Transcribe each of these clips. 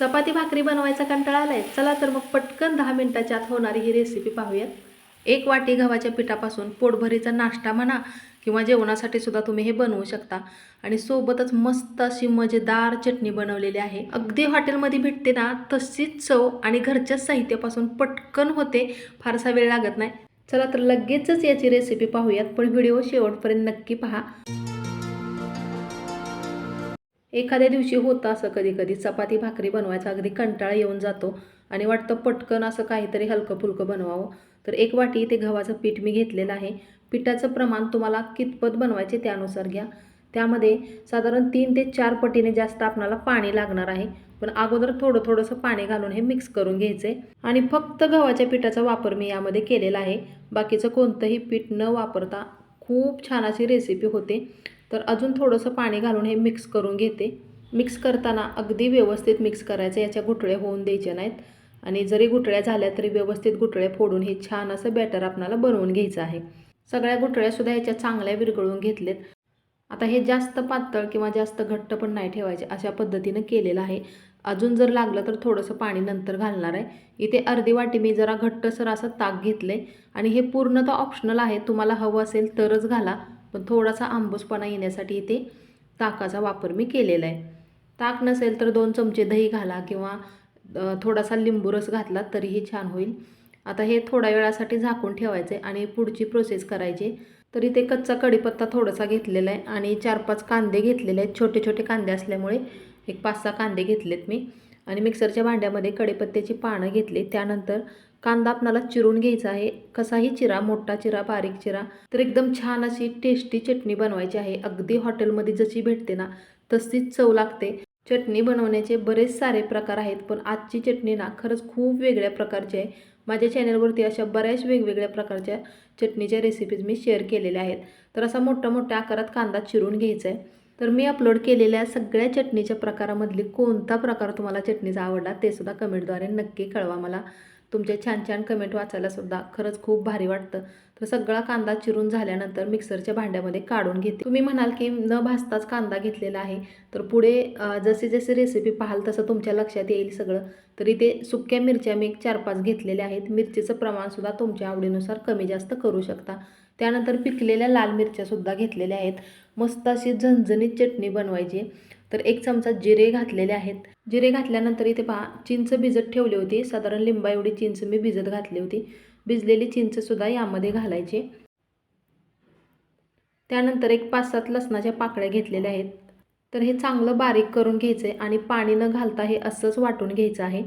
चपाती भाकरी बनवायचा कंटाळा आलाय. चला तर मग पटकन दहा मिनिटाच्या आत होणारी ही रेसिपी पाहूयात. एक वाटी गव्हाच्या पिठापासून पोटभरीचा नाश्ता म्हणा किंवा जेवणासाठी सुद्धा तुम्ही हे बनवू शकता. आणि सोबतच मस्त अशी मजेदार चटणी बनवलेली आहे. अगदी हॉटेलमध्ये भेटते ना तशीच चव आणि घरच्याच साहित्यापासून पटकन होते. फारसा वेळ लागत नाही. चला तर लगेचच याची रेसिपी पाहूयात. पण व्हिडिओ शेवटपर्यंत नक्की पहा. एखाद्या दिवशी होतं असं कधी कधी चपाती भाकरी बनवायचा अगदी कंटाळा येऊन जातो आणि वाटतं पटकन असं काहीतरी हलकं फुलकं बनवावं. तर एक वाटी ते गव्हाचं पीठ मी घेतलेलं आहे. पिठाचं प्रमाण तुम्हाला कितपत बनवायचे त्यानुसार घ्या. त्यामध्ये साधारण तीन ते चार पटीने जास्त आपणाला पाणी लागणार आहे. पण अगोदर थोडं थोडंसं पाणी घालून हे मिक्स करून घ्यायचं. आहे आणि फक्त गव्हाच्या पिठाचा वापर मी यामध्ये केलेला आहे. बाकीचं कोणतंही पीठ न वापरता खूप छान अशी रेसिपी होते. तर अजून थोडंसं पाणी घालून हे मिक्स करून घेते. मिक्स करताना अगदी व्यवस्थित मिक्स करायचं याच्या गुठळ्या होऊन द्यायचे नाहीत. आणि जरी गुठळ्या झाल्या तरी व्यवस्थित गुठळ्या फोडून हे छान असं बॅटर आपणाला बनवून घ्यायचं आहे. सगळ्या गुठळ्यासुद्धा याच्या चांगल्या विरघळून घेतलेत. आता हे जास्त पातळ किंवा जास्त घट्ट पण नाही ठेवायचे अशा पद्धतीनं केलेलं आहे. अजून जर लागलं तर थोडंसं पाणी नंतर घालणार आहे. इथे अर्धी वाटी मी जरा घट्टसर असं ताक घेतले आणि हे पूर्णतः ऑप्शनल आहे. तुम्हाला हवं असेल तरच घाला पण थोडासा आंबूसपणा येण्यासाठी इथे ताकाचा वापर मी केलेला आहे. ताक नसेल तर दोन चमचे दही घाला किंवा थोडासा लिंबू रस घातला तरीही छान होईल. आता हे थोड्या वेळासाठी झाकून ठेवायचे आणि पुढची प्रोसेस करायची. तर इथे कच्चा कढीपत्ता थोडासा घेतलेला आहे आणि चार पाच कांदे घेतलेले आहेत. छोटे छोटे कांदे असल्यामुळे एक पाच सहा कांदे घेतलेत मी. आणि मिक्सरच्या भांड्यामध्ये कडेपत्त्याची पानं घेतली. त्यानंतर कांदा आपणाला चिरून घ्यायचा आहे. कसाही चिरा मोठा चिरा बारीक चिरा तर एकदम छान अशी टेस्टी चटणी बनवायची आहे. अगदी हॉटेलमध्ये जशी भेटते ना तशीच चव लागते. चटणी बनवण्याचे बरेच सारे प्रकार आहेत पण आजची चटणी ना खरंच खूप वेगळ्या प्रकारची आहे. माझ्या चॅनलवरती अशा बऱ्याच वेगवेगळ्या प्रकारच्या चटणीच्या रेसिपीज मी शेअर केलेल्या आहेत. तर असा मोठ्या मोठ्या आकारात कांदा चिरून घ्यायचा आहे. तर मी अपलोड केलेल्या सगळ्या चटणीच्या प्रकारामधली कोणता प्रकार तुम्हाला चटणीचा आवडला ते सुद्धा कमेंटद्वारे नक्की कळवा मला. तुमचे छान छान कमेंट वाचायला सुद्धा खरंच खूप भारी वाटतं. तर सगळा कांदा चिरून झाल्यानंतर मिक्सरच्या भांड्यामध्ये काढून घेते. तुम्ही म्हणाल की न भाजताच कांदा घेतलेला आहे. तर पुढे जसे जसे रेसिपी पाहाल तसं तुमच्या लक्षात येईल सगळं. तरी ते सुक्या मिरच्या मी एक चार पाच घेतलेल्या आहेत. मिरचीचं प्रमाणसुद्धा तुमच्या आवडीनुसार कमी जास्त करू शकता. त्यानंतर पिकलेल्या लाल मिरच्यासुद्धा घेतलेल्या आहेत. मस्त अशी झणझणीत चटणी बनवायची. तर एक चमचा जिरे घातलेले आहेत. जिरे घातल्यानंतर इथे पहा चिंच भिजत ठेवली होती. साधारण लिंबा एवढी चिंच मी भिजत घातली होती. भिजलेली चिंचसुद्धा यामध्ये घालायची. त्यानंतर एक पाच सात लसणाच्या पाकळ्या घेतलेल्या आहेत. तर हे चांगलं बारीक करून घ्यायचं आहे आणि पाणी न घालता हे असंच वाटून घ्यायचं आहे.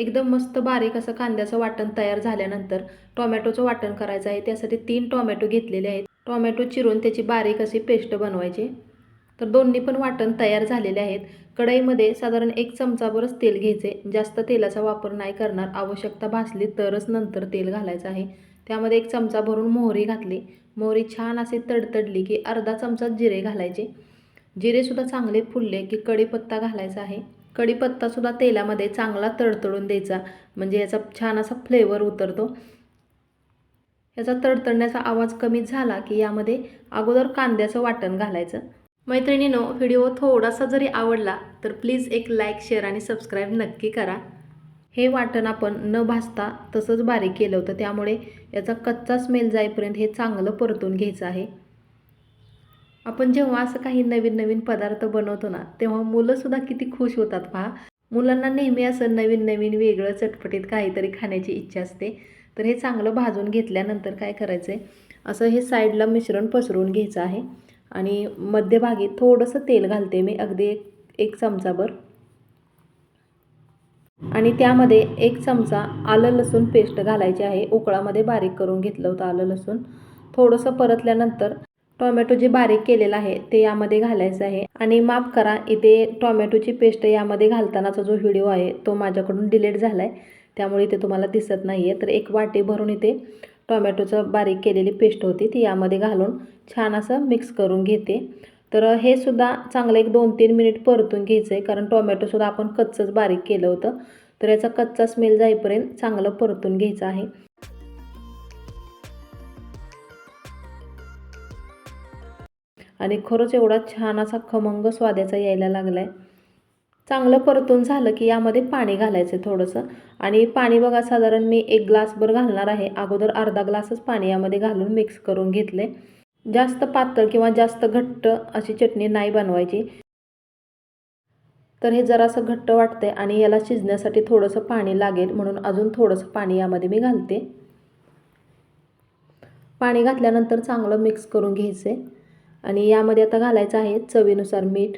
एकदम मस्त बारीक असं कांद्याचं वाटण तयार झाल्यानंतर टोमॅटोचं वाटण करायचं आहे. त्यासाठी तीन टोमॅटो घेतलेले आहेत. टोमॅटो चिरून त्याची बारीक अशी पेस्ट बनवायची. तर दोन्ही पण वाटण तयार झालेले आहेत. कढईमध्ये साधारण एक चमचाभरच तेल घ्यायचे. जास्त तेलाचा वापर नाही करणार. आवश्यकता भासली तरच नंतर तेल घालायचं आहे. त्यामध्ये एक चमचा भरून मोहरी घातली. मोहरी छान अशी तडतडली की अर्धा चमचा जिरे घालायचे. जिरेसुद्धा चांगले फुलले की कढीपत्ता घालायचा आहे. कढीपत्तासुद्धा तेलामध्ये चांगला तडतडून द्यायचा. म्हणजे याचा छान असा फ्लेवर उतरतो. याचा तडतडण्याचा आवाज कमी झाला की यामध्ये अगोदर कांद्याचं वाटण घालायचं. मैत्रिणीनो व्हिडिओ थोडासा जरी आवडला तर प्लीज एक लाईक शेअर आणि सबस्क्राईब नक्की करा. हे वाटण आपण न भाजता तसंच बारीक केलं होतं त्यामुळे याचा कच्चा स्मेल जाईपर्यंत हे चांगलं परतून घ्यायचं आहे. आपण जेव्हा असं काही नवीन नवीन पदार्थ बनवतो ना तेव्हा मुलंसुद्धा किती खुश होतात पहा. मुलांना नेहमी असं नवीन नवीन वेगळं चटपटीत काहीतरी खाण्याची इच्छा असते. तर हे चांगलं भाजून घेतल्यानंतर काय करायचं आहे असं हे साईडला मिश्रण पसरवून घ्यायचं आहे. आणि मध्यभागी थोडंसं तेल घालते मी अगदी एक एक चमचाभर. आणि त्यामध्ये एक चमचा आलं लसूण पेस्ट घालायची आहे. उकळामध्ये बारीक करून घेतलं होतं आलं लसूण. थोडंसं परतल्यानंतर टोमॅटो जे बारीक केलेलं आहे ते यामध्ये घालायचं आहे. आणि माफ करा इथे टोमॅटोची पेस्ट यामध्ये घालतानाचा जो व्हिडिओ आहे तो माझ्याकडून डिलीट झाला आहे त्यामुळे इथे तुम्हाला दिसत नाही आहे तर एक वाटी भरून इथे टोमॅटोचं बारीक केलेली पेस्ट होती ती यामध्ये घालून छान असं मिक्स करून घेते. तर हे सुद्धा चांगलं एक दोन तीन मिनिट परतून घ्यायचं आहे कारण टोमॅटोसुद्धा आपण कच्चंच बारीक केलं होतं. तर याचा कच्चा स्मेल जाईपर्यंत चांगलं परतून घ्यायचं आहे. आणि खरंच एवढा छान असा खमंग स्वाद्याचा यायला लागला आहे चांगलं परतून झालं की यामध्ये पाणी घालायचं आहे थोडंसं. आणि पाणी बघा साधारण मी एक ग्लासभर घालणार आहे. अगोदर अर्धा ग्लासच पाणी यामध्ये घालून मिक्स करून घेतले जास्त पातळ किंवा जास्त घट्ट अशी चटणी नाही बनवायची. तर हे जरासं घट्ट वाटतंय आणि याला शिजण्यासाठी थोडंसं पाणी लागेल म्हणून अजून थोडंसं पाणी यामध्ये मी घालते. पाणी घातल्यानंतर चांगलं मिक्स करून घ्यायचे आणि यामध्ये आता घालायचं आहे चवीनुसार मीठ.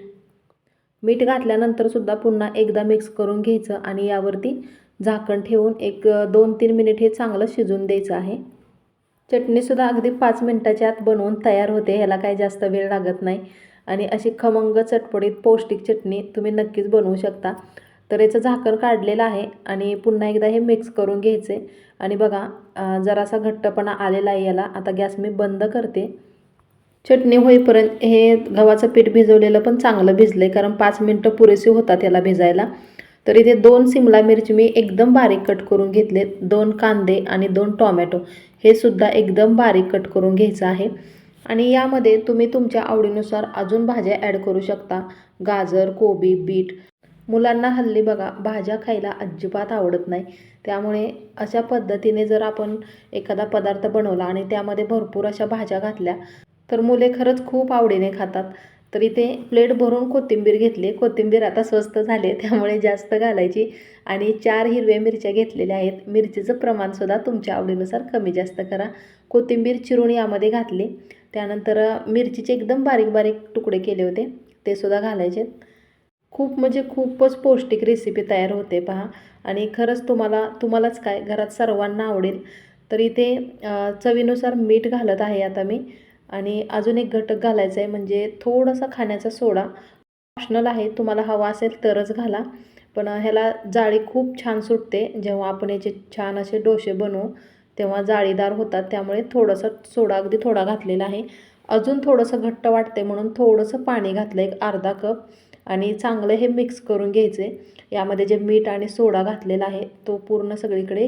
मीठ घातल्यानंतर सुद्धा पुन्हा एकदा मिक्स करून घ्यायचं आणि यावरती झाकण ठेवून एक दोन तीन मिनिट हे चांगलं शिजून द्यायचं आहे. चटणीसुद्धा अगदी पाच मिनटाच्या आत बनवून तयार होते ह्याला काही जास्त वेळ लागत नाही. आणि अशी खमंग चटपटीत पौष्टिक चटणी तुम्ही नक्कीच बनवू शकता. तर याचं झाकण काढलेलं आहे आणि पुन्हा एकदा हे मिक्स करून घ्यायचे. आणि बघा जरासा घट्टपणा आलेला आहे याला. आता गॅस मी बंद करते. चटणी होईपर्यंत हे गव्हाचं पीठ भिजवलेलं पण चांगलं भिजलं आहे कारण पाच मिनटं पुरेसे होतात याला भिजायला. तर इथे दोन सिमला मिरची मी एकदम बारीक कट करून घेतले दोन कांदे आणि दोन टॉमॅटो. हे सुद्धा एकदम बारीक कट करून घ्यायचं आहे. आणि यामध्ये तुम्ही तुमच्या आवडीनुसार अजून भाज्या ॲड करू शकता. गाजर कोबी बीट. मुलांना हल्ली बघा भाज्या खायला अजिबात आवडत नाही. त्यामुळे अशा पद्धतीने जर आपण एखादा पदार्थ बनवला आणि त्यामध्ये भरपूर अशा भाज्या घातल्या तर मुले खरंच खूप आवडीने खातात. तर इथे प्लेट भरून कोथिंबीर घेतली. कोथिंबीर आता स्वस्त झाले त्यामुळे जास्त घालायची. आणि चार हिरव्या मिरच्या घेतलेल्या आहेत. मिरचीचं प्रमाणसुद्धा तुमच्या आवडीनुसार कमी जास्त करा. कोथिंबीर चिरून यामध्ये घातली. त्यानंतर मिरचीचे एकदम बारीक बारीक तुकडे केले होते. ते सुद्धा घालायचे खूप म्हणजे खूपच पौष्टिक रेसिपी तयार होते पहा. आणि खरंच तुम्हाला तुम्हालाच काय घरात सर्वांना आवडेल. तर इथे चवीनुसार मीठ घालत आहे आता मी. आणि अजून एक घटक घालायचा आहे म्हणजे थोडासा खाण्याचा सोडा. ऑप्शनल आहे तुम्हाला हवा असेल तरच घाला. पण ह्याला जाळी खूप छान सुटते. जेव्हा आपण याचे छान असे डोसे बनवू तेव्हा जाळीदार होतात. त्यामुळे थोडंसं सोडा अगदी थोडा घातलेला आहे. अजून थोडंसं घट्ट वाटते म्हणून थोडंसं पाणी घातलं एक अर्धा कप. आणि चांगलं हे मिक्स करून घ्यायचे यामध्ये जे मीठ आणि सोडा घातलेला आहे तो पूर्ण सगळीकडे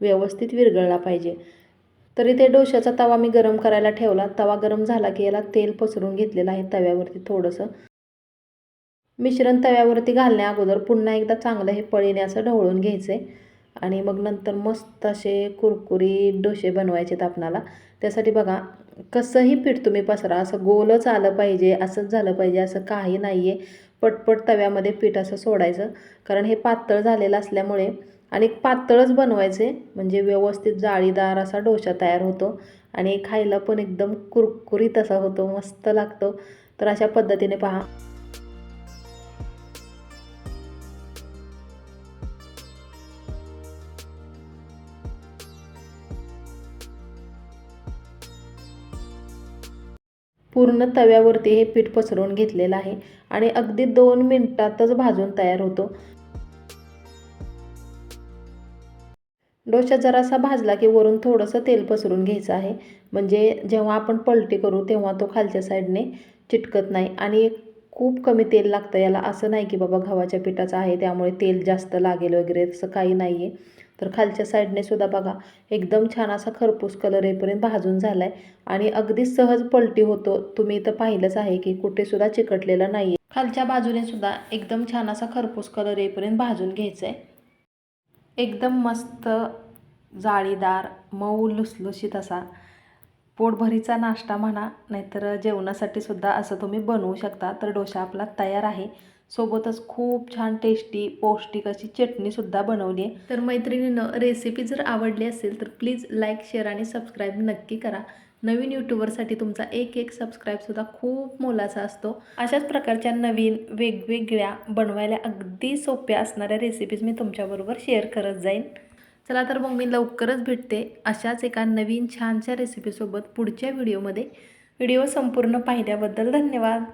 व्यवस्थित विरघळला पाहिजे. तर इथे डोश्याचा तवा मी गरम करायला ठेवला. तवा गरम झाला की याला तेल पसरून घेतलेलं आहे तव्यावरती थोडंसं. मिश्रण तव्यावरती घालण्या अगोदर पुन्हा एकदा चांगलं हे पळीने असं ढवळून घ्यायचं. आहे आणि मग नंतर मस्त असे कुरकुरी डोसे बनवायचे आहेत आपणाला. त्यासाठी बघा कसंही पीठ तुम्ही पसरा असं गोलच आलं पाहिजे असंच झालं पाहिजे असं काही नाही आहे पटपट तव्यामध्ये पीठ असं सोडायचं. कारण हे पातळ झालेलं असल्यामुळे आणि पातळच बनवायचे म्हणजे व्यवस्थित जाळीदार असा डोसा तयार होतो आणि खायला पण एकदम कुरकुरीत असा होतो मस्त लागतो. तर अशा पद्धतीने पहा. पूर्ण तव्यावरती हे पीठ पसरवून घेतलेलं आहे आणि अगदी दोन मिनटातच भाजून तयार होतो. डोसा जरासा भाजला की वरून थोडंसं तेल पसरून घ्यायचं आहे. म्हणजे जेव्हा आपण पलटी करू तेव्हा तो खालच्या साईडने चिटकत नाही. आणि खूप कमी तेल लागतं याला. असं नाही की बाबा गव्हाच्या पिठाचं आहे त्यामुळे तेल जास्त लागेल वगैरे तसं काही नाही आहे तर खालच्या साईडने सुद्धा बघा एकदम छान असा खरपूस कलर येईपर्यंत भाजून झाला आहे आणि अगदी सहज पलटी होतो. तुम्ही इथं पाहिलंच आहे की कुठेसुद्धा चिकटलेला चिकटलेलं नाही आहे खालच्या बाजूने सुद्धा एकदम छान असा खरपूस कलर येईपर्यंत भाजून घ्यायचं आहे एकदम मस्त जाळीदार मऊ लुसलुशीत असा. पोटभरीचा नाश्ता म्हणा नाहीतर जेवणासाठी सुद्धा असं तुम्ही बनवू शकता. तर डोसा आपला तयार आहे. सोबतच खूप छान टेस्टी पौष्टिक अशी चटणीसुद्धा बनवली आहे. तर मैत्रिणीनं रेसिपी जर आवडली असेल तर प्लीज लाईक शेअर आणि सबस्क्राईब नक्की करा. नवीन यूट्यूबरसाठी तुमचा एक एक सबस्क्राईबसुद्धा खूप मोलाचा असतो. अशाच प्रकारच्या नवीन वेगवेगळ्या बनवायला अगदी सोप्या असणाऱ्या रेसिपीज मी तुमच्याबरोबर शेअर करत जाईन. चला तर मग मी लवकरच भेटते अशाच एका नवीन छानशा रेसिपीसोबत पुढच्या व्हिडिओमध्ये व्हिडिओ संपूर्ण पाहिल्याबद्दल धन्यवाद.